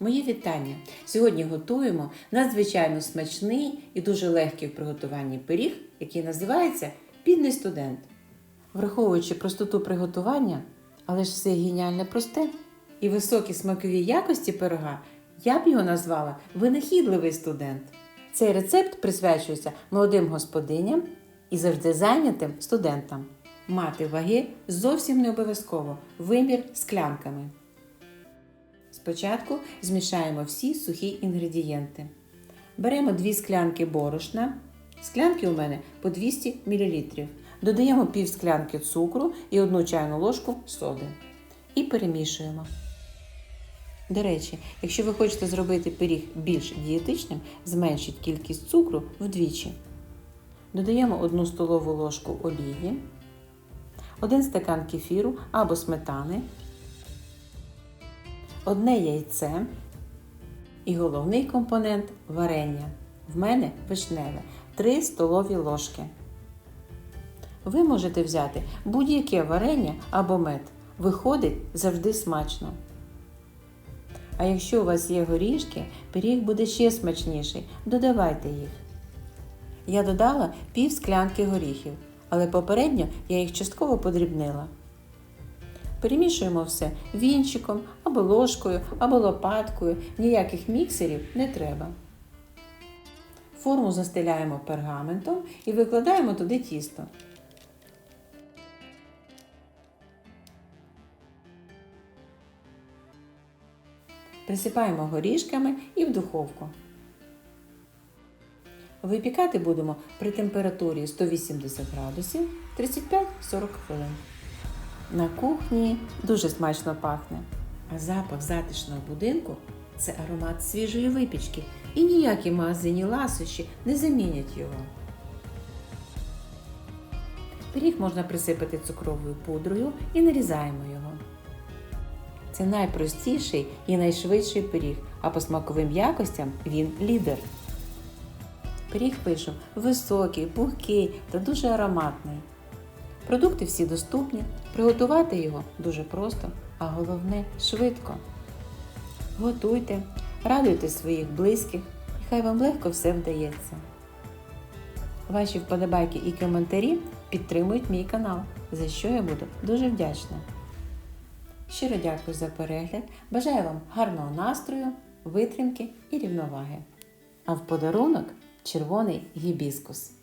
Мої вітання! Сьогодні готуємо надзвичайно смачний і дуже легкий в приготуванні пиріг, який називається Бідний студент. Враховуючи простоту приготування, але ж все геніальне просте і високі смакові якості пирога, я б його назвала винахідливий студент. Цей рецепт присвячується молодим господиням і завжди зайнятим студентам. Мати ваги зовсім не обов'язково вимір склянками. Спочатку змішаємо всі сухі інгредієнти. Беремо 2 склянки борошна. Склянки у мене по 200 мл. Додаємо пів склянки цукру і 1 чайну ложку соди. І перемішуємо. До речі, якщо ви хочете зробити пиріг більш дієтичним, зменшіть кількість цукру вдвічі. Додаємо 1 столову ложку олії, 1 стакан кефіру або сметани, одне яйце і головний компонент варення. В мене вишневе 3 столові ложки. Ви можете взяти будь-яке варення або мед. Виходить завжди смачно. А якщо у вас є горішки, пиріг буде ще смачніший. Додавайте їх. Я додала пів склянки горіхів, але попередньо я їх частково подрібнила. Перемішуємо все вінчиком або ложкою, або лопаткою. Ніяких міксерів не треба. Форму застеляємо пергаментом і викладаємо туди тісто. Присипаємо горішками і в духовку. Випікати будемо при температурі 180 градусів 35-40 хвилин. На кухні дуже смачно пахне, а запах затишного будинку це аромат свіжої випічки і ніякі магазині ласощі не замінять його. Пиріг можна присипати цукровою пудрою і нарізаємо його. Це найпростіший і найшвидший пиріг, а по смаковим якостям він лідер. Пиріг вийшов високий, пухкий та дуже ароматний. Продукти всі доступні, приготувати його дуже просто, а головне швидко. Готуйте, радуйте своїх близьких, і хай вам легко все вдається. Ваші вподобайки і коментарі підтримують мій канал, за що я буду дуже вдячна. Щиро дякую за перегляд. Бажаю вам гарного настрою, витримки і рівноваги. А в подарунок червоний гібіскус.